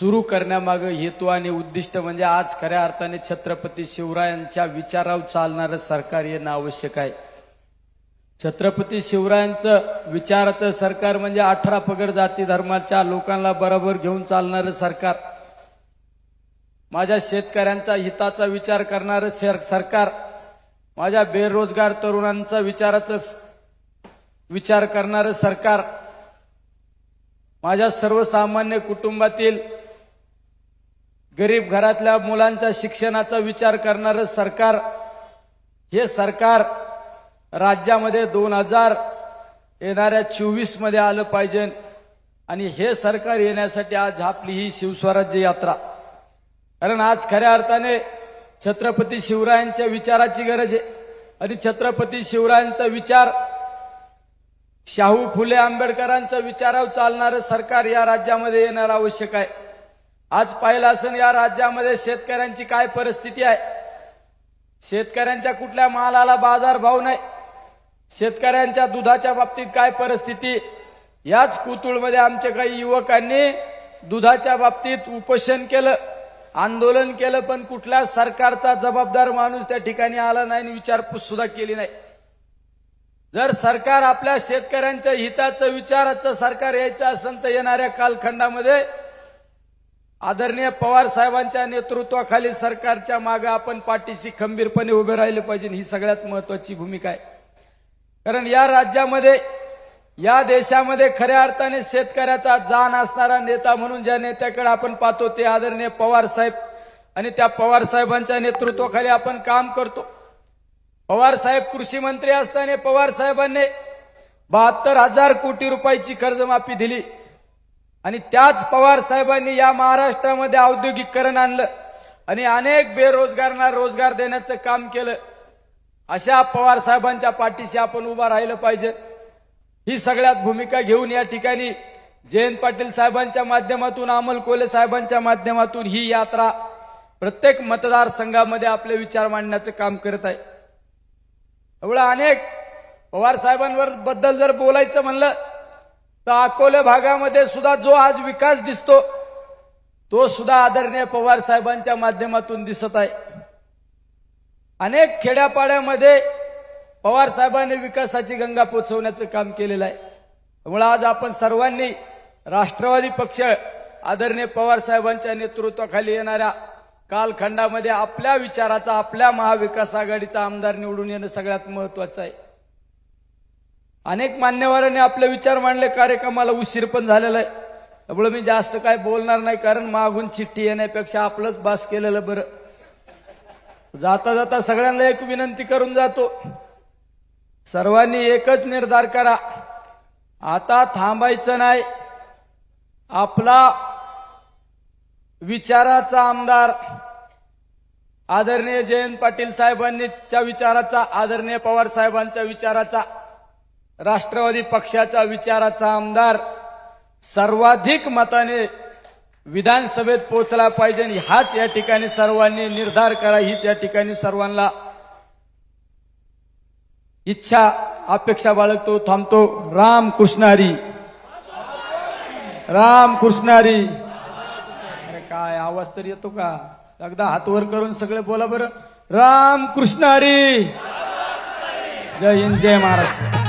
सुरू करण्यामागं हेतू आणि उद्दिष्ट म्हणजे आज खऱ्या अर्थाने छत्रपती शिवरायांच्या विचारावर चालणारं सरकार येणं आवश्यक आहे. छत्रपती शिवरायांचं विचाराचं सरकार म्हणजे अठरा पगड जाती धर्माच्या लोकांना बरोबर घेऊन चालणारं सरकार. माझ्या शेतकऱ्यांचा हिताचा विचार करणारं सर- सरकार. माझ्या बेरोजगार तरुणांचा विचाराचं विचार करणारं सरकार. माझ्या सर्वसामान्य कुटुंबातील गरीब घरातल्या मुलांच्या शिक्षणाचा विचार करणारं सरकार हे सरकार राज्यामध्ये दोन हजार येणाऱ्या चोवीसमध्ये आलं पाहिजे आणि हे सरकार येण्यासाठी आज आपली ही शिवस्वराज्य यात्रा. कारण आज खऱ्या अर्थाने छत्रपती शिवरायांच्या विचाराची गरज आहे. आणि छत्रपती शिवरायांचा विचार शाहू फुले आंबेडकरांचा विचारावर चालणारं सरकार या राज्यामध्ये येणार आवश्यक आहे. आज पाहिलं असेल या राज्यामध्ये शेतकऱ्यांची काय परिस्थिती आहे? शेतकऱ्यांच्या कुठल्या मालाला बाजार भाव नाही? शेतकऱ्यांच्या दुधाच्या बाबतीत काय परिस्थिती? याच कुतुळमध्ये आमच्या काही युवकांनी दुधाच्या बाबतीत उपोषण केलं आंदोलन केलं पण कुठल्या सरकारचा जबाबदार माणूस त्या ठिकाणी आला नाही आणि विचारपूस सुद्धा केली नाही. जर सरकार आपल्या शेतकऱ्यांच्या हिताचं विचाराचं सरकार यायचं असेल तर येणाऱ्या कालखंडामध्ये आदरणीय पवार साहेबांच्या नेतृत्वाखाली सरकारच्या मागे आपण पाठीशी खंबीरपणे उभे राहिले पाहिजे. ही सगळ्यात महत्वाची भूमिका आहे. कारण या राज्यामध्ये या देशामध्ये खऱ्या अर्थाने शेतकऱ्याचा जाण असणारा नेता म्हणून ज्या नेत्याकडे आपण पाहतो ते आदरणीय पवार साहेब आणि त्या पवार साहेबांच्या नेतृत्वाखाली आपण काम करतो. पवार साहेब कृषी मंत्री असताना पवार साहेबांनी बहात्तर हजार कोटी रुपयाची कर्जमाफी दिली. आणि त्याच पवार साहेबांनी या महाराष्ट्रामध्ये औद्योगिकरण आणलं आणि अनेक बेरोजगारांना रोजगार देण्याचं काम केलं. अशा पवार साहेबांच्या पाठीशी आपण उभा राहिलं पाहिजे. ही सगळ्यात भूमिका घेऊन या ठिकाणी जयंत पाटील साहेबांच्या माध्यमातून अमल कोले साहेबांच्या माध्यमातून ही यात्रा प्रत्येक मतदारसंघामध्ये आपले विचार मांडण्याचं काम करत आहे. एवढं अनेक पवार साहेबांवर बद्दल जर बोलायचं म्हणलं तर अकोले भागामध्ये सुद्धा जो आज विकास दिसतो तो सुद्धा आदरणीय पवार साहेबांच्या माध्यमातून दिसत आहे. अनेक खेड्यापाड्यामध्ये पवार साहेबांनी विकासाची गंगा पोचवण्याचं काम केलेलं आहे. त्यामुळे आज आपण सर्वांनी राष्ट्रवादी पक्ष आदरणीय पवार साहेबांच्या नेतृत्वाखाली येणाऱ्या कालखंडामध्ये आपल्या विचाराचा आपल्या महाविकास आघाडीचा आमदार निवडून येणं सगळ्यात महत्वाचं आहे. अनेक मान्यवरांनी आपले विचार मांडले कार्यक्रमाला उशीर पण झालेला आहे. त्यामुळे मी जास्त काय बोलणार नाही कारण मागून चिठ्ठी येण्यापेक्षा आपलंच बास केलेलं बरं. जाता जाता सगळ्यांना एक विनंती करून जातो. सर्वांनी एकच निर्धार करा. आता थांबायचं नाही. आपला विचाराचा आमदार आदरणीय जयंत पाटील साहेबांनीच्या विचाराचा आदरणीय पवार साहेबांच्या विचाराचा. राष्ट्रवादी पक्षाच्या विचाराचा आमदार सर्वाधिक मताने विधानसभेत पोहोचला पाहिजे आणि हाच या ठिकाणी सर्वांनी निर्धार करा हीच या ठिकाणी सर्वांना इच्छा अपेक्षा बाळगतो थांबतो. राम कृष्णारी राम कृष्णारी अरे काय आवाज तर येतो का? एकदा हात वर करून सगळे बोला बरं. राम कृष्णारी जय हिंद जय महाराष्ट्र.